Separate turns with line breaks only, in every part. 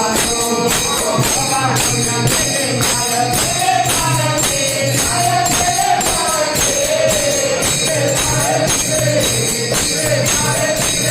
I'm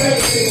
Thank you.